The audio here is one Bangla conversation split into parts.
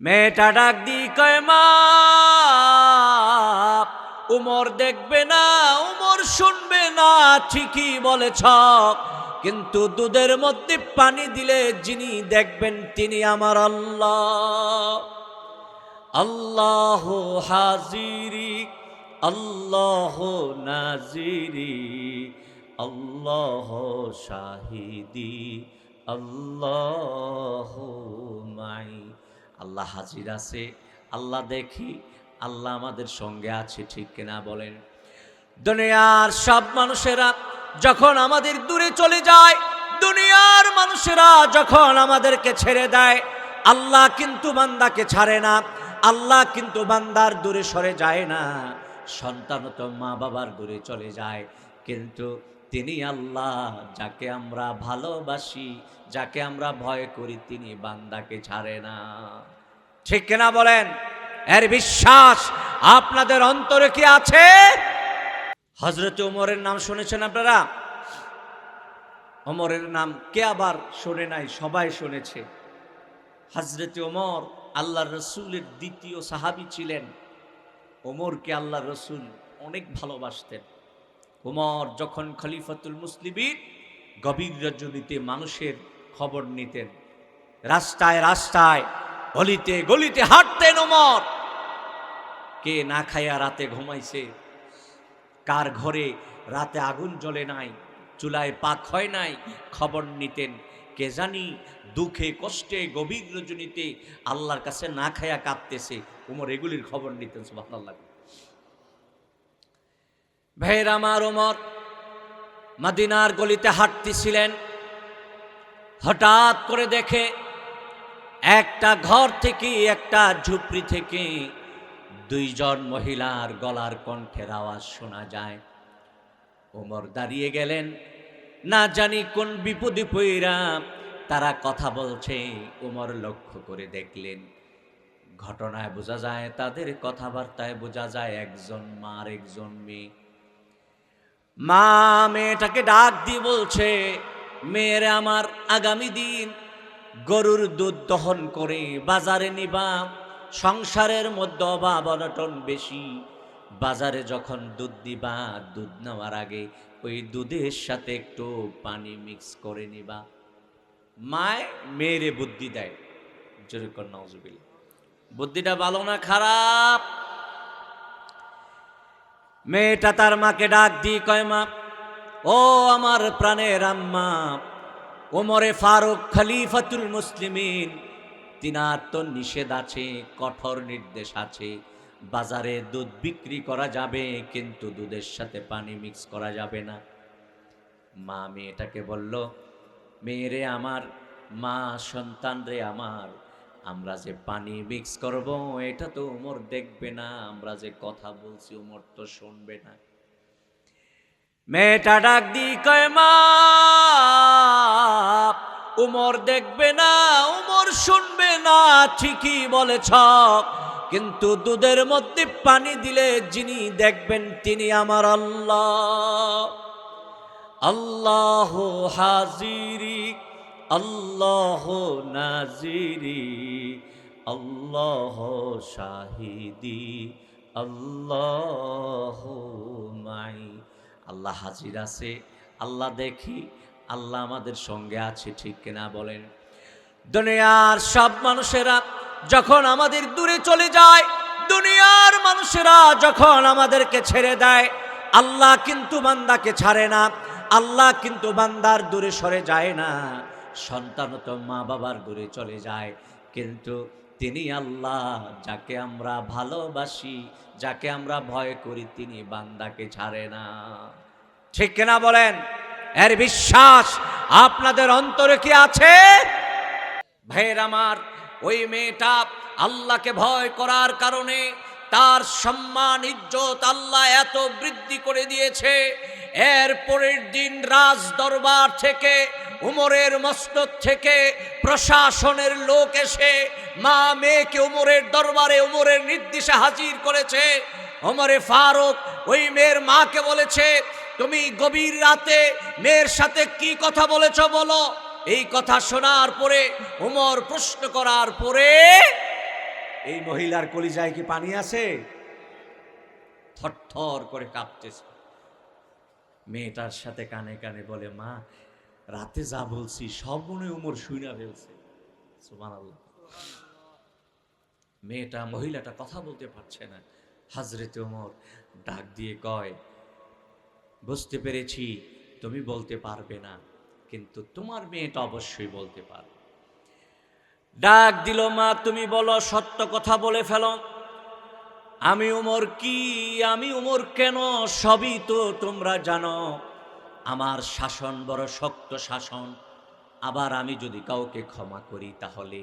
মেয়েটা ডাক দি কয় মা উমর দেখবে না, উমর শুনবে না, ঠিকই বলেছ। কিন্তু দুধের মধ্যে পানি দিলে যিনি দেখবেন তিনি আমার আল্লাহ। আল্লাহ হাজিরি, আল্লাহ নাজিরি, আল্লাহ শাহিদি, আল্লাহ মাই আল্লাহ হাজির আছে, আল্লাহ দেখি, আল্লাহ আমাদের সঙ্গে আছে, ঠিক কিনা বলেন। দুনিয়ার সব মানুষেরা যখন আমাদের দূরে চলে যায়, দুনিয়ার মানুষেরা যখন আমাদেরকে ছেড়ে দেয়, আল্লাহ কিন্তু বান্দাকে ছাড়ে না, আল্লাহ কিন্তু বান্দার দূরে সরে যায় না। সন্তান তো মা বাবার দূরে চলে যায়, কিন্তু তিনি আল্লাহ, যাকে আমরা ভালোবাসি, যাকে আমরা ভয় করি, তিনি বান্দাকে ছাড়ে না। ঠিক কিনা বলেন? এর বিশ্বাস আপনাদের অন্তরে কি আছে? হজরত উমরের নাম শুনেছেন আপনারা? ওমরের নাম কে আবার শোনে নাই? সবাই শুনেছে। হজরত ওমর আল্লাহ রসুলের দ্বিতীয় সাহাবি ছিলেন। ওমরকে আল্লাহ রসুল অনেক ভালোবাসতেন। ওমর যখন খলিফাতুল মুসলিমিন গভীর রজনীতে মানুষের খবর নিতেন। রাস্তায় রাস্তায় গলিতে গলিতে হাঁটতেন ওমর কে না খাইয়া রাতে ঘুমাইছে? কার ঘরে রাতে আগুন জ্বলে নাই? চুলায় পাক হয় নাই? খবর নিতেন। কে জানি দুঃখে কষ্টে গভীর রজনীতে আল্লাহর কাছে না খায়া কাঁদতেছে। উমর, এগুলির খবর নিতেন, সুবহানাল্লাহ। ভাইয়ের, আমার ওমর মাদিনার গলিতে হাঁটতেছিলেন। হঠাৎ করে দেখে একটা ঘর থেকে, একটা ঝুপড়ি থেকে দুইজন মহিলার গলার কণ্ঠের আওয়াজ শোনা যায়। ওমর দাঁড়িয়ে গেলেন। না জানি কোন বিপদে পইরা তারা কথা বলছে। ওমর লক্ষ্য করে দেখলেন, ঘটনায় বোঝা যায়, তাদের কথাবার্তায় বোঝা যায় একজন মা আর একজন মেয়ে। মা, মেয়েটাকে ডাক দিয়ে বলছে, মেয়েরা আমার আগামী দিন গরুর দুধ দহন করে বাজারে নিবা, সংসারের মধ্যে অভাব অনটন বেশি। বাজারে যখন দুধ দিবা, দুধ নেওয়ার আগে ওই দুধের সাথে একটু পানি মিক্স করে নিবা। মায় মেয়েরে বুদ্ধি দেয় যেরকম নজবিল বুদ্ধিটা ভালো না খারাপ? মেয়েটা তার মাকে ডাক দিয়ে কয় মা, ও আমার প্রাণের আম্মা ওমরে ফারুক খলিফাতুল মুসলিমিন। তিনার তো নিষেধ আছে, কঠোর নির্দেশ আছে। বাজারে দুধ বিক্রি করা যাবে, কিন্তু দুধের সাথে পানি মিক্স করা যাবে না। মা মেয়েটাকে বলল, মেয়েরে আমার, মা সন্তান রে আমার, আমরা যে পানি মিক্স করব, এটা তো ওমর দেখবে না, আমরা যে কথা বলছি ওমর তো শুনবে না। মেয়েটা ডাক দি কয়, মা উমর দেখবে না ওমর শুনবে না, ঠিকই বলেছ। কিন্তু দুধের মধ্যে পানি দিলে যিনি দেখবেন তিনি আমার আল্লাহ। আল্লাহ হাজিরি, আল্লাহ নাজিরি, আল্লাহ শাহিদি, আল্লাহ মাই। আল্লাহ হাজির আছে, আল্লাহ দেখি আল্লাহ আমাদের সঙ্গে আছে, ঠিক কিনা বলেন। দুনিয়ার সব মানুষেরা যখন আমাদের দূরে চলে যায়, দুনিয়ার মানুষেরা যখন আমাদেরকে ছেড়ে দেয়, আল্লাহ কিন্তু বান্দাকে ছাড়ে না, আল্লাহ কিন্তু বান্দার দূরে সরে যায় না। সন্তান তো মা বাবার দূরে চলে যায়, কিন্তু তিনি আল্লাহ, যাকে আমরা ভালোবাসি, যাকে আমরা ভয় করি, তিনি বান্দাকে ছাড়ে না। ঠিক কিনা বলেন? এর বিশ্বাস আপনাদের অন্তরে কি আছে? ভাইয়ের আমার, ওই মেয়েটা আল্লাহকে ভয় করার কারণে তার সম্মান, ইজ্জত আল্লাহ এত বৃদ্ধি করে দিয়েছে। এর পরের দিন রাজ দরবার থেকে, উমরের মস্তক থেকে প্রশাসনের লোক এসে মা মেয়েকে উমরের দরবারে উমরের নির্দেশে হাজির করেছে। ওমরে ফারুক ওই মেয়ের মাকে বলেছে তুমি গভীর রাতে মেয়ের সাথে কি কথা বলেছ বলো? এই কথা শোনার পরে, উমর প্রশ্ন করার পরে, এই মহিলার কলিজায় কি পানি আছে? থরথর করে কাঁপতেছে। মেয়েটার সাথে কানে কানে বলে, মা, রাতে যা বলছি, সব মনে উমর শুইনা ফেলছে। মেয়েটা, মহিলাটা কথা বলতে পারছে না। হাজরেতে ওমর ডাক দিয়ে কয় বুঝতে পেরেছি, তুমি বলতে পারবে না, কিন্তু তোমার মেয়েটা অবশ্যই বলতে পারবে। ডাক দিল, মা, তুমি বলো, সত্য কথা বলে ফেলো। আমি উমর কি? আমি উমর কেন? সবই তো তোমরা জানো। আমার শাসন বড় শক্ত শাসন। আবার আমি যদি কাউকে ক্ষমা করি, তাহলে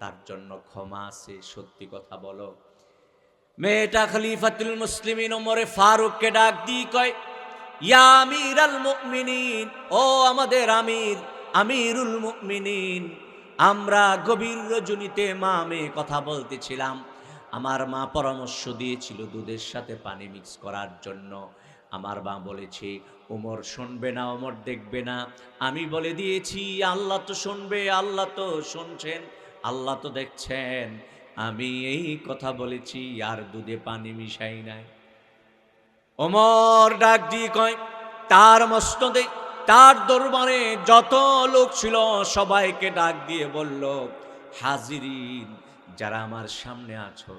তার জন্য ক্ষমা আছে। সত্যি কথা বলো। মেয়েটা খলিফাতুল মুসলিমিন ওমরে ফারুককে ডাক দিয়ে কয় ইয়া আমির আল মুমিনিন, ও আমাদের আমির, আমিরুল মুমিনিন। আমরা গভীর রজনীতে মা মেয়ে কথা বলতেছিলাম। আমার মা পরামর্শ দিয়েছিল দুধের সাথে পানি মিক্স করার জন্য। আমার মা বলেছে, ওমর শুনবে না, ওমর দেখবে না। আমি বলে দিয়েছি, আল্লাহ তো শুনবে, আল্লাহ তো শুনছেন, আল্লাহ তো দেখছেন। আমি এই কথা বলেছি, আর দুধে পানি মিশাই নাই। ওমর ডাক দিয়ে কয়, তার মস্তদে তার দরবারে যত লোক ছিল, সবাইকে ডাক দিয়ে বলল, হাজিরিন, যারা আমার সামনে আছো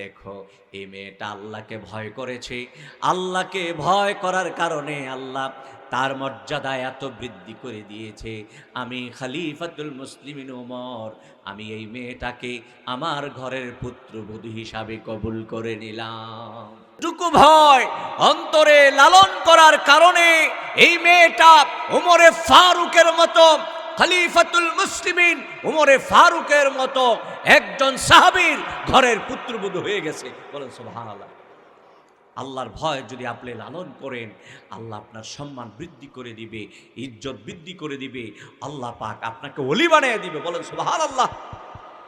দেখো, এই মেয়েটা আল্লাহকে ভয় করেছে। আল্লাহকে ভয় করার কারণে আল্লাহ তার মর্যাদা এত বৃদ্ধি করে দিয়েছে। আমি খালিফাতুল মুসলিমিন ওমর আমি এই মেয়েটাকে আমার ঘরের পুত্রবধূ হিসাবে কবুল করে নিলাম। টুকু ভয় অন্তরে লালন করার কারণে এই মেয়েটা ওমরে ফারুকের মতো খলিফাতুল মুসলিমিন উমরে ফারুকের মতো একজন সাহাবীর ঘরের পুত্রবধূ হয়ে গেছে। বলেন, সুবহানাল্লাহ। আল্লাহর ভয় যদি আপনি লালন করেন, আল্লাহ আপনার সম্মান বৃদ্ধি করে দিবে, ইজ্জত বৃদ্ধি করে দিবে, আল্লাহ পাক আপনাকে অলি বানিয়ে দিবে। বলেন, সুবহানাল্লাহ।